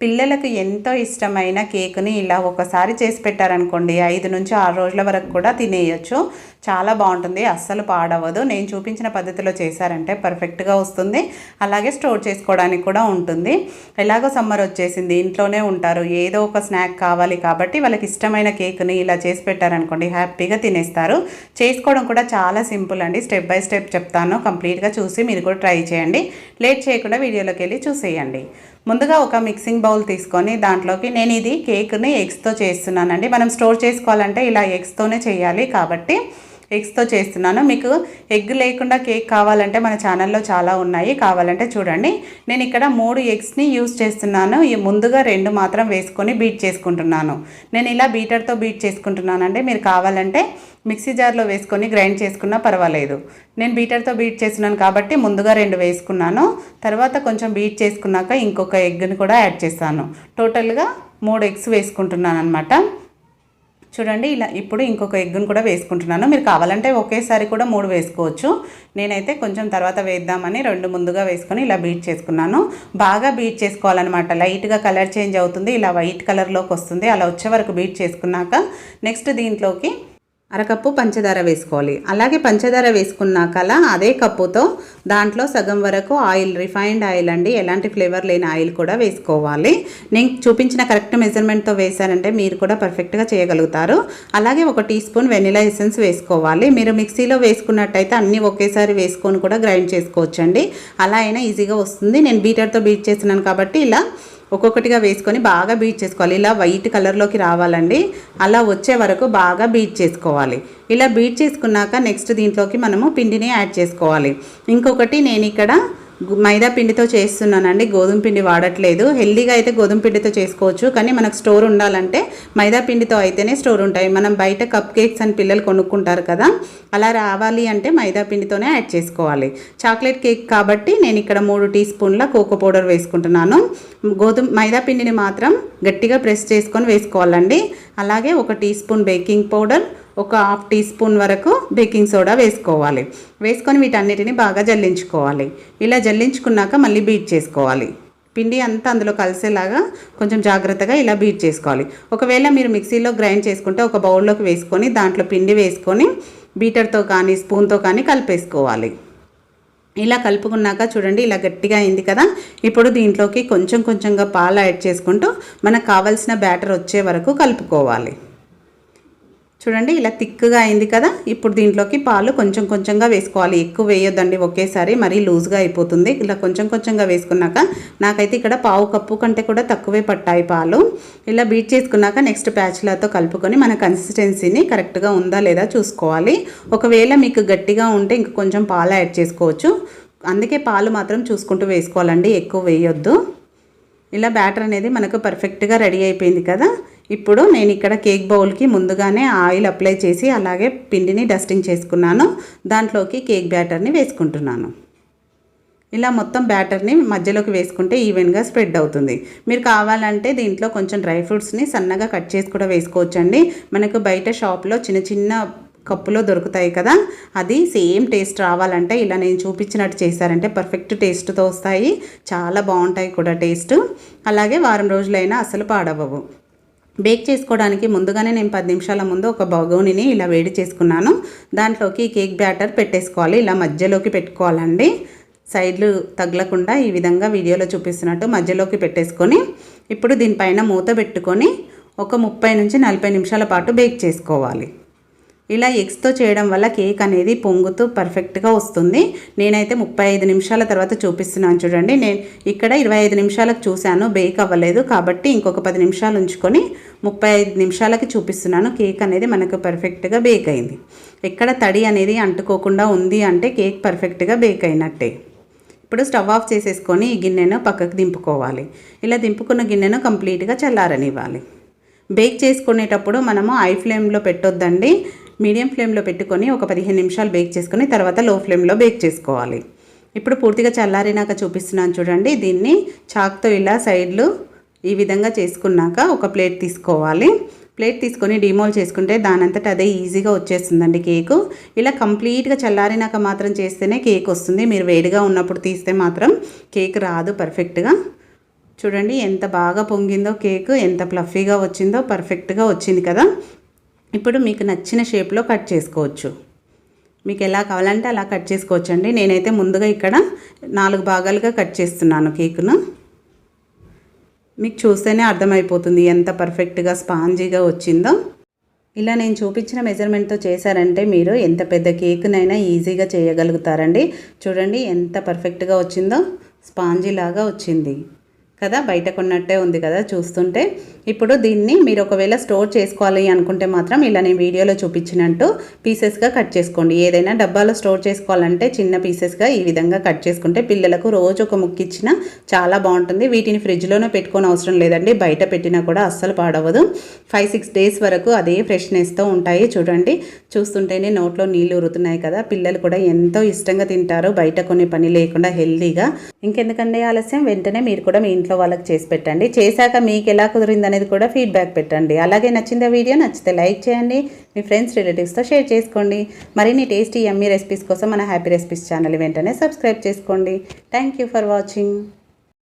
పిల్లలకు ఎంతో ఇష్టమైన కేకుని ఇలా ఒకసారి చేసి పెట్టారనుకోండి ఐదు నుంచి ఆరు రోజుల వరకు కూడా తినేయచ్చు. చాలా బాగుంటుంది అస్సలు పాడవదు నేను చూపించిన పద్ధతిలో చేశారంటే పర్ఫెక్ట్గా వస్తుంది. అలాగే స్టోర్ చేసుకోవడానికి కూడా ఉంటుంది. ఎలాగో సమ్మర్ వచ్చేసింది ఇంట్లోనే ఉంటారు. ఏదో ఒక స్నాక్ కావాలి కాబట్టి వాళ్ళకి ఇష్టమైన కేక్ని ఇలా చేసి పెట్టారనుకోండి హ్యాపీగా తినేస్తారు. చేసుకోవడం కూడా చాలా సింపుల్ అండి. స్టెప్ బై స్టెప్ చెప్తాను. కంప్లీట్గా చూసి మీరు కూడా ట్రై చేయండి. లేట్ చేయకుండా వీడియోలోకి వెళ్ళి చూసేయండి. ముందుగా ఒక మిక్సింగ్ బౌల్ తీసుకొని దాంట్లోకి నేను ఇది కేక్ని ఎగ్స్తో చేస్తున్నానండి. మనం స్టోర్ చేసుకోవాలంటే ఇలా ఎగ్స్తోనే చేయాలి కాబట్టి ఎగ్స్తో చేస్తున్నాను. మీకు ఎగ్ లేకుండా కేక్ కావాలంటే మన ఛానల్లో చాలా ఉన్నాయి. కావాలంటే చూడండి. నేను ఇక్కడ మూడు ఎగ్స్ని యూస్ చేస్తున్నాను. ముందుగా రెండు మాత్రం వేసుకొని బీట్ చేసుకుంటున్నాను. నేను ఇలా బీటర్తో బీట్ చేసుకుంటున్నానండి. మీరు కావాలంటే మిక్సీ జార్లో వేసుకొని గ్రైండ్ చేసుకున్నా పర్వాలేదు. నేను బీటర్తో బీట్ చేస్తున్నాను కాబట్టి ముందుగా రెండు వేసుకున్నాను. తర్వాత కొంచెం బీట్ చేసుకున్నాక ఇంకొక ఎగ్ని కూడా యాడ్ చేస్తాను. టోటల్గా మూడు ఎగ్స్ వేసుకుంటున్నాను అనమాట చూడండి ఇలా ఇప్పుడు ఇంకొక ఎగ్గును కూడా వేసుకుంటున్నాను. మీరు కావాలంటే ఒకేసారి కూడా మూడు వేసుకోవచ్చు. నేనైతే కొంచెం తర్వాత వేద్దామని రెండు ముందుగా వేసుకొని ఇలా బీట్ చేసుకున్నాను. బాగా బీట్ చేసుకోవాలన్నమాట. లైట్గా కలర్ చేంజ్ అవుతుంది ఇలా వైట్ కలర్లోకి వస్తుంది. అలా వచ్చే వరకు బీట్ చేసుకున్నాక నెక్స్ట్ దీంట్లోకి అరకప్పు పంచదార వేసుకోవాలి. అలాగే పంచదార వేసుకున్నాకలా అదే కప్పుతో దాంట్లో సగం వరకు ఆయిల్ రిఫైన్డ్ ఆయిల్ అండి. ఎలాంటి ఫ్లేవర్ లేని ఆయిల్ కూడా వేసుకోవాలి. నేను చూపించిన కరెక్ట్ మెజర్మెంట్తో వేశారంటే మీరు కూడా పర్ఫెక్ట్గా చేయగలుగుతారు. అలాగే ఒక టీ స్పూన్ వెనిలా ఎసెన్స్ వేసుకోవాలి. మీరు మిక్సీలో వేసుకున్నట్టయితే అన్నీ ఒకేసారి వేసుకొని కూడా గ్రైండ్ చేసుకోవచ్చండి. అలా అయినా ఈజీగా వస్తుంది. నేను బీటర్తో బీట్ చేసినాను కాబట్టి ఇలా ఒక్కొక్కటిగా వేసుకొని బాగా బీట్ చేసుకోవాలి. ఇలా వైట్ కలర్లోకి రావాలండి. అలా వచ్చే వరకు బాగా బీట్ చేసుకోవాలి. ఇలా బీట్ చేసుకున్నాక నెక్స్ట్ దీంట్లోకి మనము పిండిని యాడ్ చేసుకోవాలి. ఇంకొకటి నేను ఇక్కడ మైదా పిండితో చేస్తున్నానండి. గోధుమ పిండి వాడట్లేదు. హెల్దీగా అయితే గోధుమ పిండితో చేసుకోవచ్చు. కానీ మనకు స్టోర్ ఉండాలంటే మైదా పిండితో అయితేనే స్టోర్ ఉంటాయి. మనం బయట కప్ కేక్స్ అని పిల్లలు కొనుక్కుంటారు కదా అలా రావాలి అంటే మైదా పిండితోనే యాడ్ చేసుకోవాలి. చాక్లెట్ కేక్ కాబట్టి నేను ఇక్కడ మూడు టీ స్పూన్ల కోకో పౌడర్ వేసుకుంటున్నాను. గోధుమ మైదా పిండిని మాత్రం గట్టిగా ప్రెస్ చేసుకొని వేసుకోవాలండి. అలాగే ఒక టీ స్పూన్ బేకింగ్ పౌడర్ ఒక హాఫ్ టీ స్పూన్ వరకు బేకింగ్ సోడా వేసుకోవాలి. వేసుకొని వీటన్నిటిని బాగా జల్లించుకోవాలి. ఇలా జల్లించుకున్నాక మళ్ళీ బీట్ చేసుకోవాలి. పిండి అంతా అందులో కలిసేలాగా కొంచెం జాగ్రత్తగా ఇలా బీట్ చేసుకోవాలి. ఒకవేళ మీరు మిక్సీలో గ్రైండ్ చేసుకుంటే ఒక బౌల్లోకి వేసుకొని దాంట్లో పిండి వేసుకొని బీటర్తో కానీ స్పూన్తో కానీ కలిపేసుకోవాలి. ఇలా కలుపుకున్నాక చూడండి ఇలా గట్టిగా అయింది కదా. ఇప్పుడు దీంట్లోకి కొంచెం కొంచెంగా పాలు యాడ్ చేసుకుంటూ మనకు కావాల్సిన బ్యాటర్ వచ్చే వరకు కలుపుకోవాలి. చూడండి ఇలా థిక్గా అయింది కదా? ఇప్పుడు దీంట్లోకి పాలు కొంచెం కొంచెంగా వేసుకోవాలి. ఎక్కువ వేయొద్దండి ఒకేసారి మరీ లూజ్గా అయిపోతుంది. ఇలా కొంచెం కొంచెంగా వేసుకున్నాక నాకైతే ఇక్కడ పావు కప్పు కంటే కూడా తక్కువే పట్టాయి పాలు. ఇలా బీట్ చేసుకున్నాక నెక్స్ట్ ప్యాచ్లతో కలుపుకొని మన కన్సిస్టెన్సీని కరెక్ట్గా ఉందా లేదా చూసుకోవాలి. ఒకవేళ మీకు గట్టిగా ఉంటే ఇంక కొంచెం పాలు యాడ్ చేసుకోవచ్చు. అందుకే పాలు మాత్రం చూసుకుంటూ వేసుకోవాలండి ఎక్కువ వేయొద్దు. ఇలా బ్యాటర్ అనేది మనకు పర్ఫెక్ట్గా రెడీ అయిపోయింది కదా? ఇప్పుడు నేను ఇక్కడ కేక్ బౌల్కి ముందుగానే ఆయిల్ అప్లై చేసి అలాగే పిండిని డస్టింగ్ చేసుకున్నాను. దాంట్లోకి కేక్ బ్యాటర్ని వేసుకుంటున్నాను. ఇలా మొత్తం బ్యాటర్ని మధ్యలోకి వేసుకుంటే ఈవెన్గా స్ప్రెడ్ అవుతుంది. మీరు కావాలంటే దీంట్లో కొంచెం డ్రై ఫ్రూట్స్ని సన్నగా కట్ చేసి కూడా వేసుకోవచ్చండి. మనకు బయట షాప్లో చిన్న చిన్న కప్పులో దొరుకుతాయి కదా అది సేమ్ టేస్ట్ రావాలంటే ఇలా నేను చూపించినట్టు చేశారంటే పర్ఫెక్ట్ టేస్ట్తో వస్తాయి. చాలా బాగుంటాయి కూడా టేస్ట్. అలాగే వారం రోజులైనా అసలు పాడవవు బేక్ చేసుకోవడానికి ముందుగానే నేను పది నిమిషాల ముందు ఒక బగోనిని ఇలా వేడి చేసుకున్నాను. దాంట్లోకి కేక్ బ్యాటర్ పెట్టేసుకోవాలి. ఇలా మధ్యలోకి పెట్టుకోవాలండి. సైడ్లు తగలకుండా ఈ విధంగా వీడియోలో చూపిస్తున్నట్టు మధ్యలోకి పెట్టేసుకొని ఇప్పుడు దీనిపైన మూత పెట్టుకొని ఒక ముప్పై నుంచి నలభై నిమిషాల పాటు బేక్ చేసుకోవాలి. ఇలా ఎగ్స్తో చేయడం వల్ల కేక్ అనేది పొంగుతూ పర్ఫెక్ట్గా వస్తుంది. నేనైతే ముప్పై ఐదు నిమిషాల తర్వాత చూపిస్తున్నాను చూడండి. నేను ఇక్కడ ఇరవై ఐదు నిమిషాలకు చూశాను బేక్ అవ్వలేదు కాబట్టి ఇంకొక పది నిమిషాలు ఉంచుకొని ముప్పై ఐదు నిమిషాలకి చూపిస్తున్నాను. కేక్ అనేది మనకు పర్ఫెక్ట్గా బేక్ అయింది. ఎక్కడ తడి అనేది అంటుకోకుండా ఉంది అంటే కేక్ పర్ఫెక్ట్గా బేక్ అయినట్టే. ఇప్పుడు స్టవ్ ఆఫ్ చేసేసుకొని ఈ గిన్నెను పక్కకు దింపుకోవాలి. ఇలా దింపుకున్న గిన్నెను కంప్లీట్గా చల్లారనివ్వాలి. బేక్ చేసుకునేటప్పుడు మనము ఐ ఫ్లేమ్లో పెట్టొద్దండి. మీడియం ఫ్లేమ్లో పెట్టుకొని ఒక పదిహేను నిమిషాలు బేక్ చేసుకొని తర్వాత లో ఫ్లేమ్లో బేక్ చేసుకోవాలి. ఇప్పుడు పూర్తిగా చల్లారినాక చూపిస్తున్నాను చూడండి. దీన్ని చాక్తో ఇలా సైడ్లు ఈ విధంగా చేసుకున్నాక ఒక ప్లేట్ తీసుకోవాలి. ప్లేట్ తీసుకొని డిమోల్ చేసుకుంటే దానంతట అదే ఈజీగా వచ్చేస్తుందండి కేకు. ఇలా కంప్లీట్గా చల్లారినాక మాత్రం చేస్తేనే కేక్ వస్తుంది. మీరు వేడిగా ఉన్నప్పుడు తీస్తే మాత్రం కేక్ రాదు పర్ఫెక్ట్గా. చూడండి ఎంత బాగా పొంగిందో కేక్ ఎంత ప్లఫీగా వచ్చిందో పర్ఫెక్ట్గా వచ్చింది కదా. ఇప్పుడు మీకు నచ్చిన షేప్లో కట్ చేసుకోవచ్చు. మీకు ఎలా కావాలంటే అలా కట్ చేసుకోవచ్చు అండి నేనైతే ముందుగా ఇక్కడ నాలుగు భాగాలుగా కట్ చేస్తున్నాను కేకును. మీకు చూస్తేనే అర్థమైపోతుంది ఎంత పర్ఫెక్ట్గా స్పాంజీగా వచ్చిందో. ఇలా నేను చూపించిన మెజర్మెంట్తో చేశారంటే మీరు ఎంత పెద్ద కేక్నైనా ఈజీగా చేయగలుగుతారండి. చూడండి ఎంత పర్ఫెక్ట్గా వచ్చిందో స్పాంజీ లాగా వచ్చింది. కదా బయట కొన్నట్టే ఉంది కదా చూస్తుంటే. ఇప్పుడు దీన్ని మీరు ఒకవేళ స్టోర్ చేసుకోవాలి అనుకుంటే మాత్రం ఇలా నేను వీడియోలో చూపించినట్టు పీసెస్గా కట్ చేసుకోండి. ఏదైనా డబ్బాలో స్టోర్ చేసుకోవాలంటే చిన్న పీసెస్గా ఈ విధంగా కట్ చేసుకుంటే పిల్లలకు రోజు ఒక ముక్క ఇచ్చినా చాలా బాగుంటుంది. వీటిని ఫ్రిడ్జ్లోనే పెట్టుకోని అవసరం లేదండి. బయట పెట్టినా కూడా అస్సలు పాడవదు. ఫైవ్ సిక్స్ డేస్ వరకు అదే ఫ్రెష్నెస్తో ఉంటాయి. చూడండి చూస్తుంటేనే నోట్లో నీళ్ళు ఉరుతున్నాయి కదా. పిల్లలు కూడా ఎంతో ఇష్టంగా తింటారు. బయట కొన్ని పని లేకుండా హెల్తీగా ఇంకెందుకండి ఆలస్యం? వెంటనే మీరు కూడా మీ ఇంట్లో వాళ్ళకి చేసి పెట్టండి. చేశాక మీకు ఎలా కుదిరింది అనేది కూడా ఫీడ్బ్యాక్ పెట్టండి. అలాగే నచ్చిందా వీడియో నచ్చితే లైక్ చేయండి. మీ ఫ్రెండ్స్ రిలేటివ్స్తో షేర్ చేసుకోండి. మరిన్ని టేస్టీ ఎమ్మీ రెసిపీస్ కోసం మన హ్యాపీ రెసిపీస్ ఛానల్ వెంటనే సబ్స్క్రైబ్ చేసుకోండి. Thank you for watching